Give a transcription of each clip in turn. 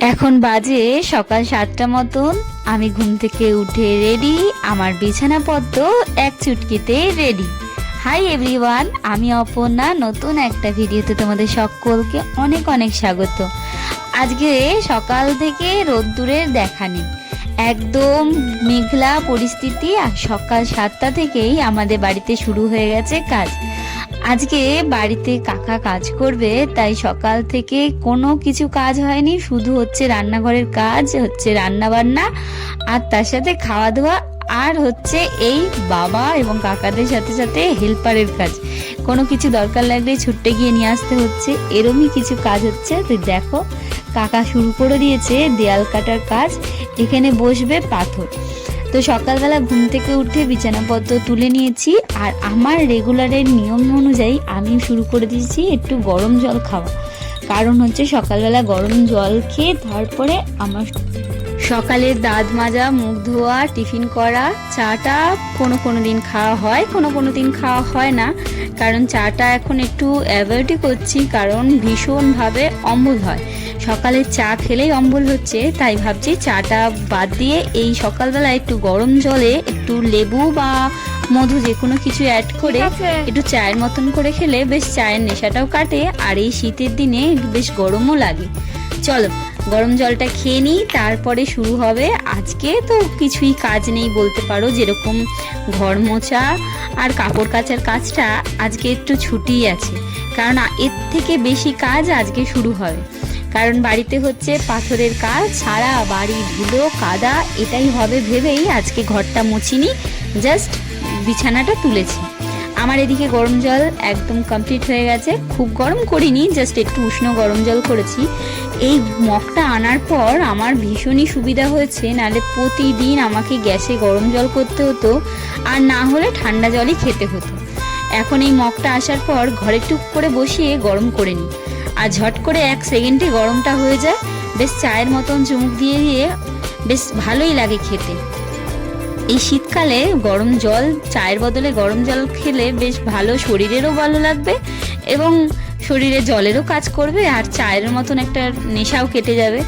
এখন বাজে সকাল সাতটা মতন। আমি ঘুম থেকে উঠে রেডি আমার বিছানাপত্র এক চুটকিতে রেডি হাই এভরিওয়ান আমি অপর্ণা, নতুন একটা ভিডিওতে তোমাদের সকলকে অনেক অনেক স্বাগত। আজকে সকাল থেকে রোদ্দুরের দেখা নেই। একদম মেঘলা পরিস্থিতি আর সকাল সাতটা থেকেই আমাদের বাড়িতে শুরু হয়ে গেছে কাজ। আজকে বাড়িতে কাকা কাজ করবে, তাই সকাল থেকে কোনো কিছু কাজ হয়নি, শুধু হচ্ছে রান্নাঘরের কাজ, হচ্ছে রান্না বান্না আর তার সাথে খাওয়া দাওয়া আর হচ্ছে এই বাবা এবং কাকাদের সাথে সাথে হেল্পারের কাজ। কোনো কিছু দরকার লাগলে ছুটতে গিয়ে নিয়ে আসতে হচ্ছে, এরমই কিছু কাজ হচ্ছে। তুই দেখো, কাকা শুরু করে দিয়েছে দেয়াল কাটার কাজ, এখানে বসবে পাথর। তো সকালবেলা ঘুম থেকে উঠে বিছানাপত্র তুলে নিয়েছি আর আমার রেগুলারের নিয়ম অনুযায়ী আমি শুরু করে দিয়েছি একটু গরম জল খাওয়া। কারণ হচ্ছে সকালবেলা গরম জল খেয়ে তারপরে আমার সকালে দাঁত মাজা, মুখ ধোয়া, টিফিন করা, চাটা কোনো কোনো দিন খাওয়া হয়, কোনো কোনো দিন খাওয়া হয় না। কারণ চাটা এখন একটু অ্যাভয়েডই করছি, কারণ ভীষণভাবে অম্বল হয়। সকালে চা খেলেই অম্বল হচ্ছে তাই ভাবছি চাটা বাদ দিয়ে এই সকালবেলা একটু গরম জলে একটু লেবু বা মধু যে কোনো কিছু অ্যাড করে একটু চায়ের মতন করে খেলে বেশ চায়ের নেশাটাও কাটে আর এই শীতের দিনে বেশ গরমও লাগে। চলো গরম জলটা খেয়ে নিই তারপরে শুরু হবে। আজকে তো কিছুই কাজ নেই বলতে পারো যেরকম ঘর মোছা আর কাপড় কাচার কাজটা আজকে একটু ছুটি আছে। কারণ এর থেকে বেশি কাজ আজকে শুরু হবে। কারণ বাড়িতে হচ্ছে পাথরের কাজ সারা বাড়ি ধুলো, কাদা, এটাই হবে ভেবেই আজকে ঘরটা মুছিনি, জাস্ট বিছানাটা তুলেছি। আমার এদিকে গরম জল একদম কমপ্লিট হয়ে গেছে, খুব গরম করিনি, জাস্ট একটু উষ্ণ গরম জল করেছি। এই মগটা আনার পর আমার ভীষণই সুবিধা হয়েছে, নাহলে প্রতিদিন আমাকে গ্যাসে গরম জল করতে হতো, আর না হলে ঠান্ডা জলই খেতে হতো। এখন এই মগটা আসার পর ঘরে টুক করে বসিয়ে গরম করে নিই। আর ঝট করে এক সেকেন্ডে গরমটা হয়ে যায়। বেশ চায়ের মতন চুমুক দিয়ে দিয়ে বেশ ভালোই লাগে খেতে। এই শীতকালে গরম জল, চায়ের বদলে গরম জল খেলে বেশ ভালো শরীরেরও ভালো লাগবে এবং শরীরে জলেরও কাজ করবে আর চায়ের মতন একটা নেশাও কেটে যাবে।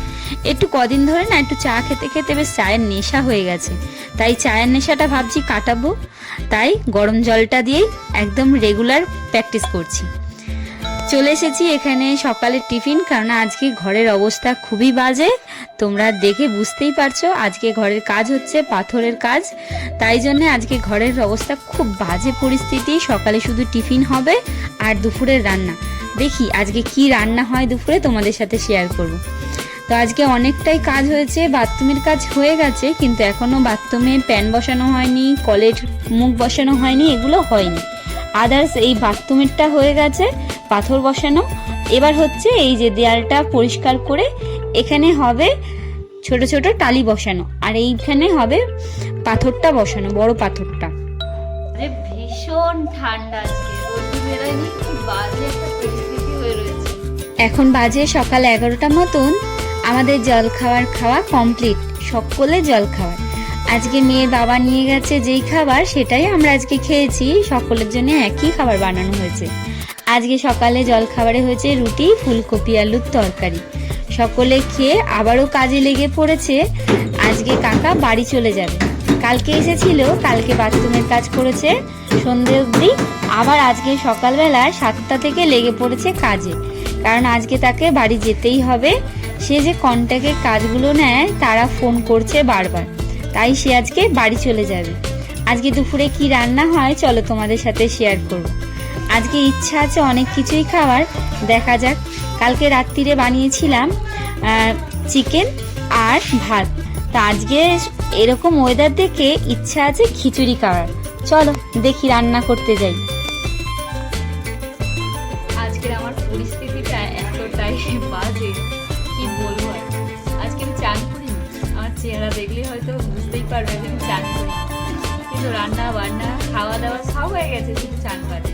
একটু কদিন ধরে না একটু চা খেতে খেতে বেশ চায়ের নেশা হয়ে গেছে। তাই চায়ের নেশাটা ভাবছি কাটাবো। তাই গরম জলটা দিয়েই একদম রেগুলার প্র্যাকটিস করছি। চলে এসেছি এখানে সকালের টিফিন, কারণ আজকে ঘরের অবস্থা খুবই বাজে। তোমরা দেখে বুঝতেই পারছ, আজকে ঘরের কাজ হচ্ছে পাথরের কাজ। তাই জন্য আজকে ঘরের অবস্থা খুব বাজে পরিস্থিতি, সকালে শুধু টিফিন হবে আর দুপুরের রান্না। দেখি আজকে কি রান্না হয় দুপুরে, তোমাদের সাথে শেয়ার করব। তো আজকে অনেকটাই কাজ হয়েছে, বাথরুমের কাজ হয়ে গেছে, কিন্তু এখনও বাথরুমে প্যান বসানো হয়নি, কলের মুখ বসানো হয়নি, এগুলো হয়নি। আদার্স এই বাথরুমেরটা হয়ে গেছে পাথর বসানো। এবার হচ্ছে এই যে দেয়ালটা পরিষ্কার করে এখানে হবে ছোট ছোট টালি বসানো। আর এইখানে হবে পাথরটা বসানো বড় পাথরটা। ভীষণ ঠান্ডা আজকে। বেরোয়নি খুব বাজে একটা পরিস্থিতি হয়ে রয়েছে। এখন বাজে সকাল এগারোটা মতন। আমাদের জল খাওয়ার খাওয়া কমপ্লিট সকলে জল খাওয়ার। আজকে মেয়ের বাবা নিয়ে গেছে যেই খাবার সেটাই আমরা আজকে খেয়েছি। সকলের জন্য একই খাবার বানানো হয়েছে। আজকে সকালে জল খাবারে হয়েছে রুটি, ফুলকপি, আলুর তরকারি। সকলে খেয়ে আবারও কাজে লেগে পড়েছে। আজকে কাকা বাড়ি চলে যাবে। কালকে এসেছিল, কালকে বাথরুমের কাজ করেছে। সন্ধে অবধি আবার আজকে সকালবেলা সাতটা থেকে লেগে পড়েছে কাজে। কারণ আজকে তাকে বাড়ি যেতেই হবে। সে যে কন্ট্যাক্টের কাজগুলো নেয়, তারা ফোন করছে বারবার। তাই সে আজকে বাড়ি চলে যাবে। আজকে দুপুরে কি রান্না হয়, চলো তোমাদের সাথে শেয়ার করব। আজকে ইচ্ছা আছে অনেক কিছুই খাওয়ার। দেখা যাক। কালকে রাত্রিরে বানিয়েছিলাম চিকেন আর ভাত। তা আজকে এরকম ওয়েদার দেখে ইচ্ছা আছে খিচুড়ি খাওয়ার। চলো, দেখি রান্না করতে যাই। আজকের আমার পরিস্থিতিটা এতটাই বাজে, কি বলব আজকে আমি চান করিনি। আমার চেহারা দেখলে হয়তো বুঝতেই পারবে আমি চান করি কিন্তু রান্না বান্না খাওয়া দাওয়া সব হয়ে গেছে, শুধু চান বাদে।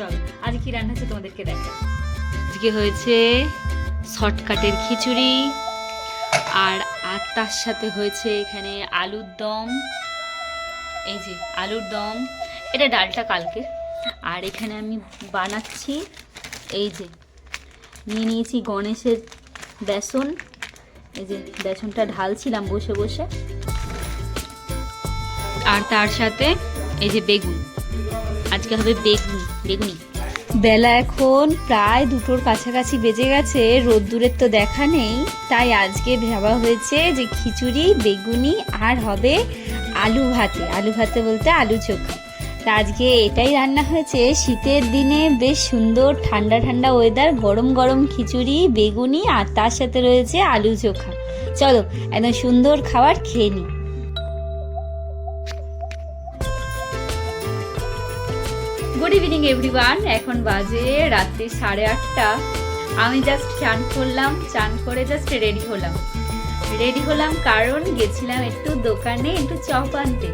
চলো আজ কি রান্না হচ্ছে তোমাদেরকে দেখা আজকে হয়েছে শর্টকাটের খিচুড়ি, আর আর তার সাথে হয়েছে এখানে আলুর দম। এই যে আলুর দম, এটা ডালটা কালকে। আর এখানে আমি বানাচ্ছি, এই যে নিয়ে নিয়েছি গণেশের বেসন। এই যে বেসনটা ঢালছিলাম বসে বসে। আর তার সাথে এই যে বেগুন। আজকে হবে বেগুন। বেগুনি। বেলা এখন প্রায় দুটোর কাছাকাছি বেজে গেছে, রোদ্দুরের তো দেখা নেই। তাই আজকে ভাবা হয়েছে যে খিচুড়ি, বেগুনি আর হবে আলু ভাতে আলু ভাতে বলতে আলু চোখা। তা আজকে এটাই রান্না হয়েছে। শীতের দিনে বেশ সুন্দর ঠান্ডা ঠান্ডা ওয়েদার গরম গরম খিচুড়ি, বেগুনি আর তার সাথে রয়েছে আলু চোখা। চলো, একদম সুন্দর খাবার খেয়ে নিই। গুড ইভিনিং এভরিওয়ান এখন বাজে রাত্রি সাড়ে আটটা। আমি জাস্ট চান করলাম, চান করে জাস্ট রেডি হলাম। রেডি হলাম কারণ গেছিলাম একটু দোকানে, একটু চপ আনতে।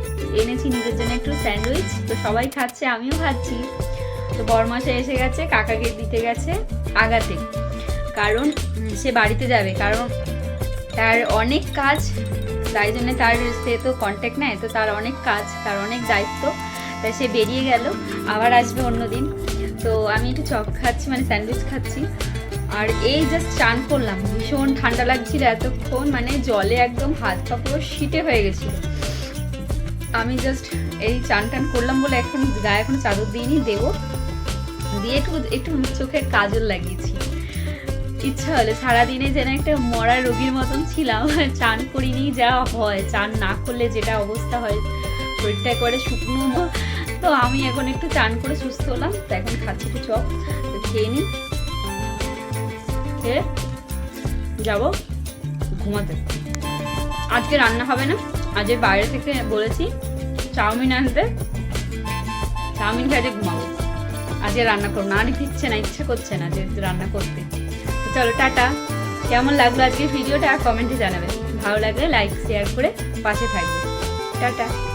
এনেছি নিজের জন্য একটু স্যান্ডউইচ। তো সবাই খাচ্ছে, আমিও খাচ্ছি। তো বরমাসে এসে গেছে, কাকাকে দিতে গেছে আগাতে। কারণ সে বাড়িতে যাবে। কারণ তার অনেক কাজ, তাই জন্য তার সে তো কন্ট্যাক্ট নেয় তো তার অনেক কাজ, তার অনেক দায়িত্ব। তাই সে বেরিয়ে গেল, আবার আসবে অন্যদিন তো আমি একটু চপ খাচ্ছি মানে স্যান্ডউইচ খাচ্ছি। আর এই জাস্ট চান করলাম, ভীষণ ঠান্ডা লাগছিল এতক্ষণ মানে জলে একদম হাত পা পুরো শীতে হয়ে গেছিল। আমি জাস্ট এই চান টান করলাম বলে এখন গায়ে এখন চাদর দিইনি, দেবো। দিয়ে একটু একটু চোখের কাজল লাগিয়েছি। ইচ্ছা হলো সারাদিনে যেন একটা মরা রোগীর মতন ছিলাম চান করিনি, যা হয়, চান না করলে যেটা অবস্থা হয়। শরীরটা একবারে শুকনো তো আমি এখন একটু চান করে সুস্থ হলাম। তো এখন খাচ্ছি একটু চপ। তো খেয়ে নিই। খেয়ে যাব ঘুমাতে। আজকে রান্না হবে না। আজকে বাইরে থেকে বলেছি চাউমিন আনতে। চাউমিন খেয়ে ঘুমাবো। আজকে রান্না করব না। দিচ্ছে না, ইচ্ছা করছে না যে রান্না করতে। চলো, টাটা। কেমন লাগল আজকে ভিডিওটা? কমেন্টে জানাবেন ভালো লাগলে লাইক, শেয়ার করে পাশে থাকবে। টাটা।